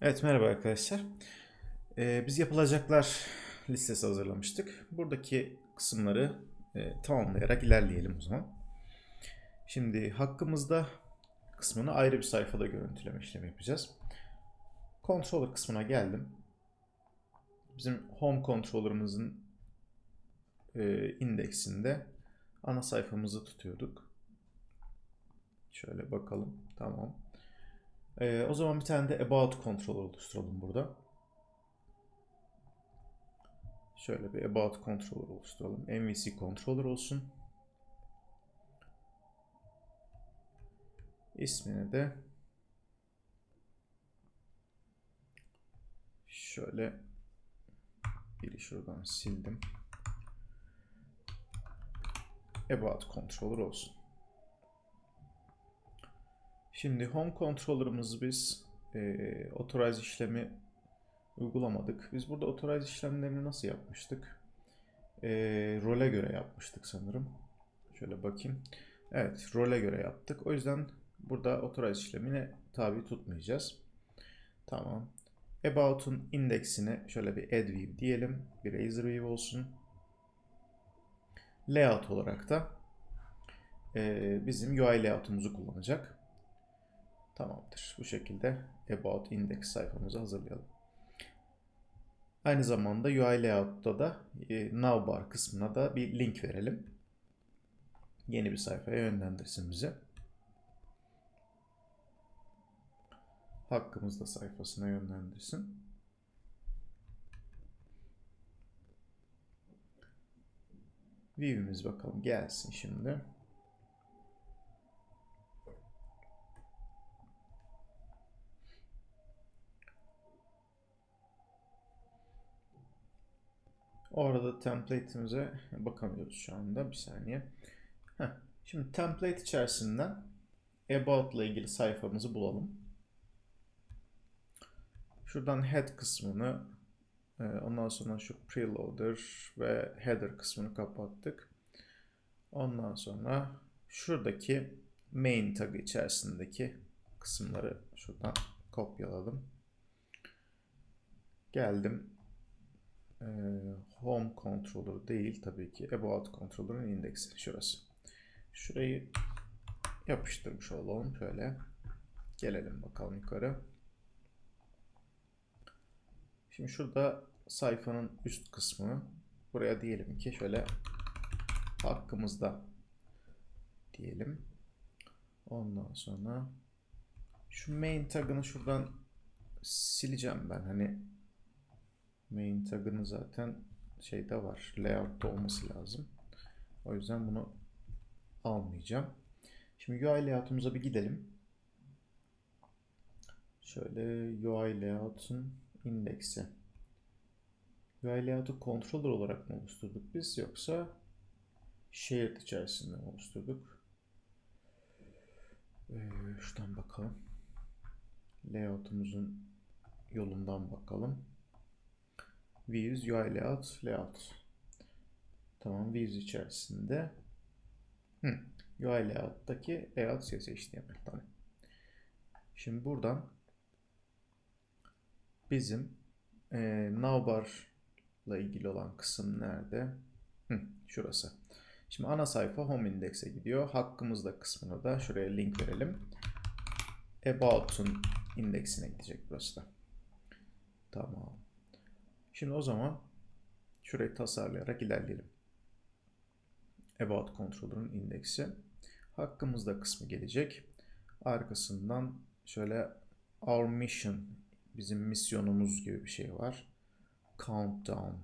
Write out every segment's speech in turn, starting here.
Evet merhaba arkadaşlar. Ee, biz yapılacaklar listesi hazırlamıştık. Buradaki kısımları e, tamamlayarak ilerleyelim o zaman. Şimdi hakkımızda kısmını ayrı bir sayfada görüntüleme işlemi yapacağız. Controller kısmına geldim. Bizim home controller'ımızın e, indeksinde ana sayfamızı tutuyorduk. Şöyle bakalım. Tamam. Ee, o zaman bir tane de about controller oluşturalım burada. Şöyle bir about controller oluşturalım. MVC controller olsun. İsmini de şöyle biri şuradan sildim. About controller olsun. Şimdi home controller'ımızı biz e, authorize işlemi uygulamadık. Biz burada authorize işlemlerini nasıl yapmıştık? E, role göre yapmıştık sanırım. Şöyle bakayım. Evet, role göre yaptık. O yüzden burada authorize işlemine tabi tutmayacağız. Tamam. About'un indeksine şöyle bir add view diyelim. Bir razor view olsun. Layout olarak da e, bizim UI layout'umuzu kullanacak. Tamamdır. Bu şekilde About Index sayfamızı hazırlayalım. Aynı zamanda UI Layout'ta da e, Navbar kısmına da bir link verelim. Yeni bir sayfaya yönlendirsin bizi. Hakkımızda sayfasına yönlendirsin. View'imiz bakalım gelsin şimdi. Orada template'imize bakamıyoruz şu anda. Bir saniye. Heh. Şimdi template içerisinden about ile ilgili sayfamızı bulalım. Şuradan head kısmını e, ondan sonra şu preloader ve header kısmını kapattık. Ondan sonra şuradaki main tag içerisindeki kısımları şuradan kopyaladım. Geldim ee, controller değil tabii ki about controller'ın indeksi şurası. Şurayı yapıştırmış olalım şöyle. Gelelim bakalım yukarı. Şimdi şurada sayfanın üst kısmı. Buraya diyelim ki şöyle hakkımızda diyelim. Ondan sonra şu main tagını şuradan sileceğim ben. Hani main tagını zaten şeyde var. Layout'ta olması lazım. O yüzden bunu almayacağım. Şimdi UI layout'umuza bir gidelim. Şöyle UI layout'un indeksi. UI layout'u controller olarak mı oluşturduk biz yoksa shared içerisinde mi oluşturduk? Ee, şuradan bakalım. Layout'umuzun yolundan bakalım. Views, UI layout, layout. Tamam, views içerisinde. Hı. UI layout'taki layout CSHTML. Tamam. Şimdi buradan bizim e, navbarla ilgili olan kısım nerede? Hı, şurası. Şimdi ana sayfa home index'e gidiyor. Hakkımızda kısmına da şuraya link verelim. About'un indeksine gidecek burası da. Tamam. Şimdi o zaman şurayı tasarlayarak ilerleyelim. About Controller'ın indeksi. Hakkımızda kısmı gelecek. Arkasından şöyle Our Mission, bizim misyonumuz gibi bir şey var. Countdown.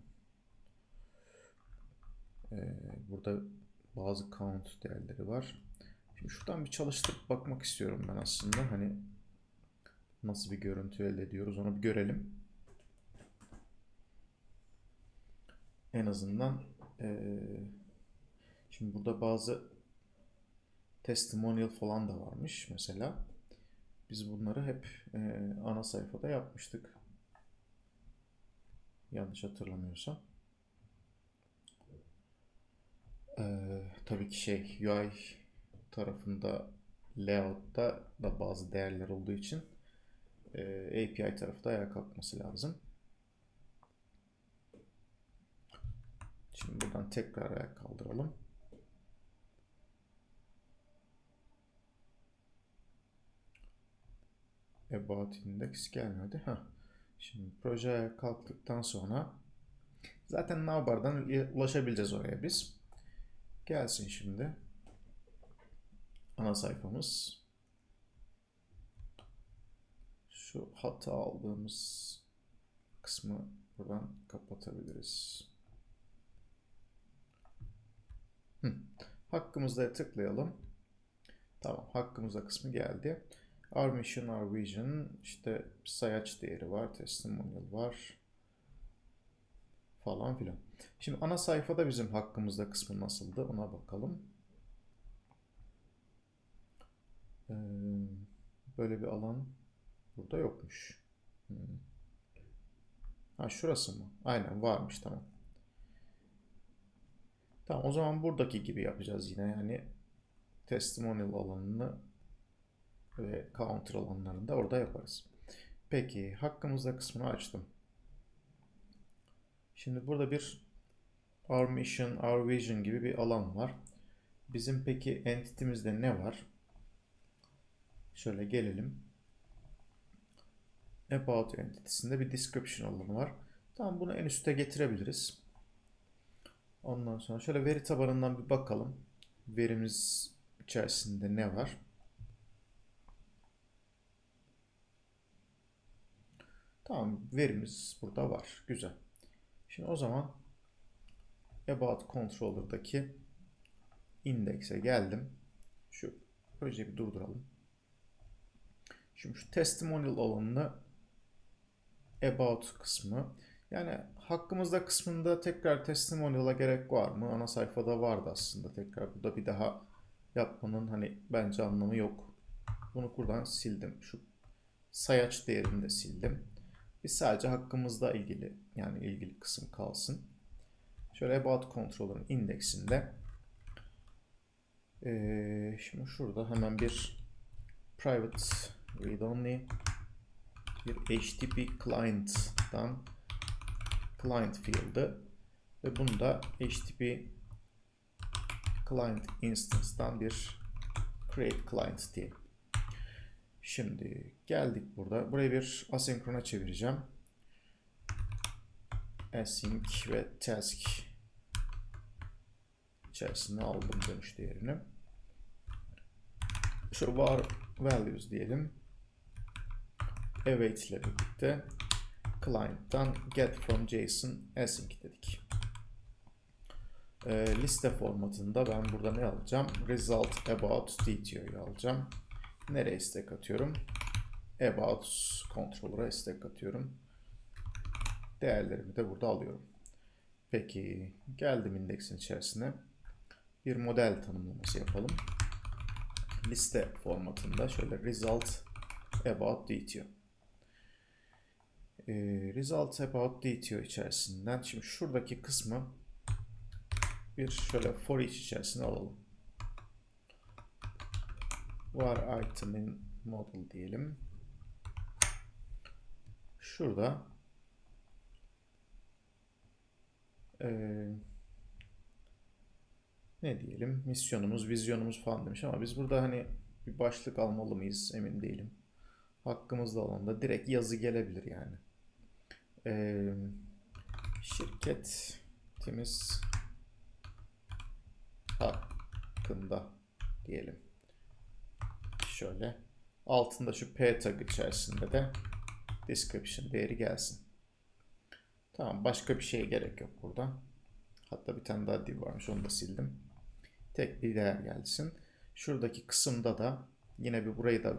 Ee, burada bazı count değerleri var. Şimdi şuradan bir çalıştırıp bakmak istiyorum ben aslında. Hani nasıl bir görüntü elde ediyoruz onu bir görelim. En azından e, şimdi burada bazı testimonial falan da varmış mesela. Biz bunları hep e, ana sayfada yapmıştık. Yanlış hatırlamıyorsam. E, tabii ki şey UI tarafında layout'ta da bazı değerler olduğu için e, API tarafı da ayağa kalkması lazım. Şimdi buradan tekrar ayağa kaldıralım. About index gelmedi. Heh. Şimdi projeye kalktıktan sonra zaten navbardan ulaşabileceğiz oraya biz. Gelsin şimdi. Ana sayfamız. Şu hata aldığımız kısmı buradan kapatabiliriz. Hı. Hakkımızda tıklayalım. Tamam, hakkımızda kısmı geldi. Our mission, our vision, işte sayaç değeri var, testimonial var falan filan. Şimdi ana sayfada bizim hakkımızda kısmı nasıldı ona bakalım. Ee, böyle bir alan burada yokmuş. Hmm. Ha şurası mı? Aynen varmış tamam. Tamam o zaman buradaki gibi yapacağız yine yani testimonial alanını ve counter alanlarını da orada yaparız. Peki hakkımızda kısmını açtım. Şimdi burada bir Our Mission, Our Vision gibi bir alan var. Bizim peki entity'mizde ne var? Şöyle gelelim. About entity'sinde bir description alanı var. Tamam bunu en üste getirebiliriz. Ondan sonra şöyle veri tabanından bir bakalım. Verimiz içerisinde ne var? Tamam verimiz burada var. Güzel. Şimdi o zaman About Controller'daki indekse geldim. Şu projeyi bir durduralım. Şimdi şu testimonial alanını About kısmı yani hakkımızda kısmında tekrar testimonial'a gerek var mı? Ana sayfada vardı aslında tekrar. Burada bir daha yapmanın hani bence anlamı yok. Bunu buradan sildim. Şu sayaç değerini de sildim. Biz sadece hakkımızda ilgili yani ilgili kısım kalsın. Şöyle about controller'ın indeksinde ee, şimdi şurada hemen bir private read only bir HTTP client'tan client field'ı ve bunu da HTTP client instance'dan bir create client diye. Şimdi geldik burada. Burayı bir asenkrona çevireceğim. Async ve task içerisine aldım dönüş değerini. Şu var values diyelim. Await ile birlikte client'tan get from JSON async dedik. E, liste formatında ben burada ne alacağım? Result about DTO'yu alacağım. Nereye stack atıyorum? About controller'a stack atıyorum. Değerlerimi de burada alıyorum. Peki geldim indeksin içerisine. Bir model tanımlaması yapalım. Liste formatında şöyle result about DTO. Ee, result about DTO içerisinden şimdi şuradaki kısmı bir şöyle for each içerisine alalım var item'in model diyelim. Şurada ee, ne diyelim misyonumuz, vizyonumuz falan demiş ama biz burada hani bir başlık almalı mıyız emin değilim. Hakkımızda olan da direkt yazı gelebilir yani. Ee, şirketimiz hakkında diyelim şöyle altında şu p tag içerisinde de description değeri gelsin. Tamam başka bir şeye gerek yok burada. Hatta bir tane daha div varmış onu da sildim. Tek bir değer gelsin. Şuradaki kısımda da yine bir burayı da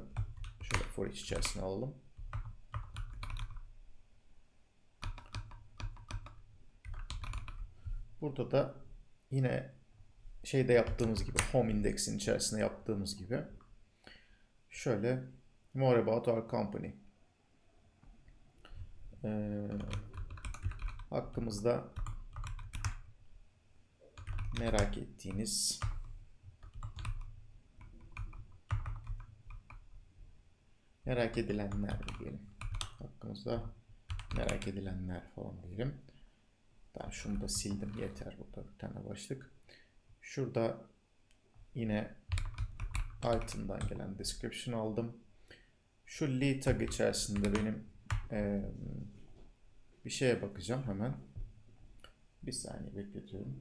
şöyle for içerisine alalım. Burada da yine şeyde yaptığımız gibi home index'in içerisine yaptığımız gibi Şöyle more about our company. Ee, hakkımızda merak ettiğiniz merak edilenler diyelim. Hakkımızda merak edilenler falan diyelim. Daha şunu da sildim yeter burada bir tane başlık. Şurada yine item'dan gelen description aldım. Şu li tag içerisinde benim eee, bir şeye bakacağım hemen. Bir saniye bekletiyorum.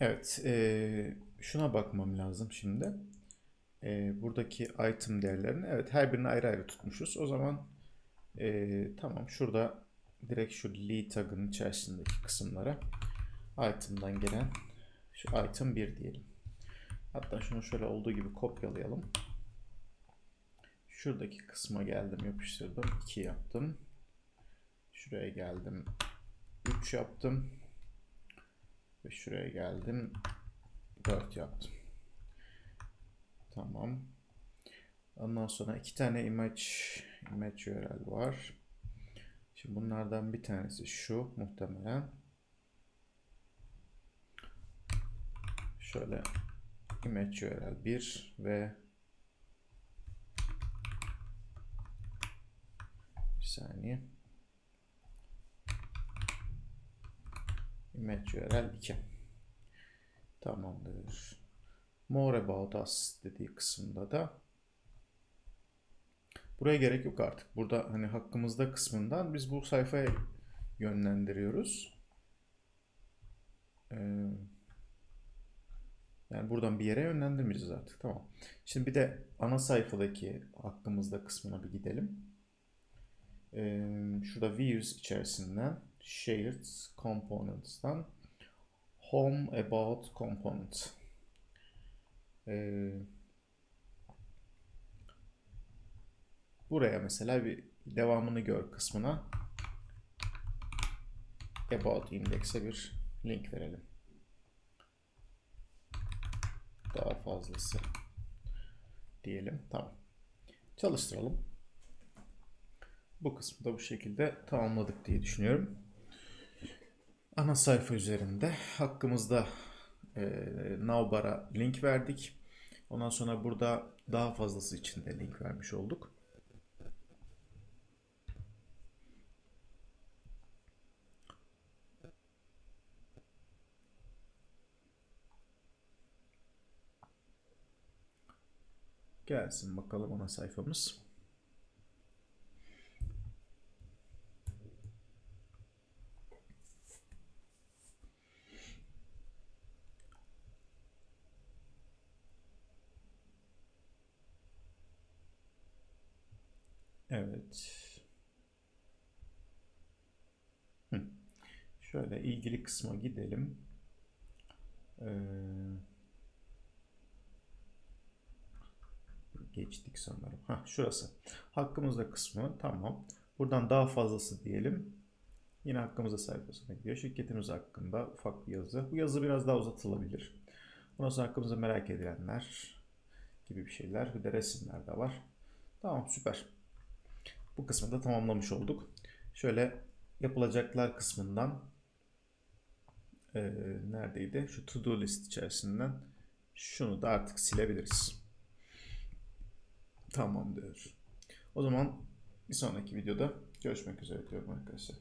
Evet, eee, şuna bakmam lazım şimdi. Eee, buradaki item değerlerini, evet her birini ayrı ayrı tutmuşuz. O zaman eee, tamam şurada direkt şu li tagın içerisindeki kısımlara item'dan gelen şu item 1 diyelim. Hatta şunu şöyle olduğu gibi kopyalayalım. Şuradaki kısma geldim, yapıştırdım. 2 yaptım. Şuraya geldim. 3 yaptım. Ve şuraya geldim. 4 yaptım. Tamam. Ondan sonra iki tane image image URL var. Şimdi bunlardan bir tanesi şu muhtemelen. Şöyle image URL 1 ve bir saniye. Image URL 2. Tamamdır. More about us dediği kısımda da buraya gerek yok artık. Burada hani hakkımızda kısmından biz bu sayfaya yönlendiriyoruz. Ee, yani buradan bir yere yönlendirmeyeceğiz artık. Tamam. Şimdi bir de ana sayfadaki hakkımızda kısmına bir gidelim. Ee, şurada views içerisinden shared components'tan home about component. Ee, buraya mesela bir devamını gör kısmına about index'e bir link verelim. Daha fazlası diyelim. Tamam. Çalıştıralım. Bu kısmı da bu şekilde tamamladık diye düşünüyorum. Ana sayfa üzerinde hakkımızda e, Navbar'a link verdik. Ondan sonra burada daha fazlası için de link vermiş olduk. Gelsin bakalım ana sayfamız. Evet. Şöyle ilgili kısma gidelim. Ee, geçtik sanırım. Ha, şurası. Hakkımızda kısmı. Tamam. Buradan daha fazlası diyelim. Yine hakkımızda sayfasına gidiyor. Şirketimiz hakkında ufak bir yazı. Bu yazı biraz daha uzatılabilir. Ondan sonra hakkımızda merak edilenler gibi bir şeyler. Bir de resimler de var. Tamam süper. Bu kısmı da tamamlamış olduk. Şöyle yapılacaklar kısmından e, neredeydi? Şu to do list içerisinden şunu da artık silebiliriz. Tamamdır. O zaman bir sonraki videoda görüşmek üzere diyorum arkadaşlar.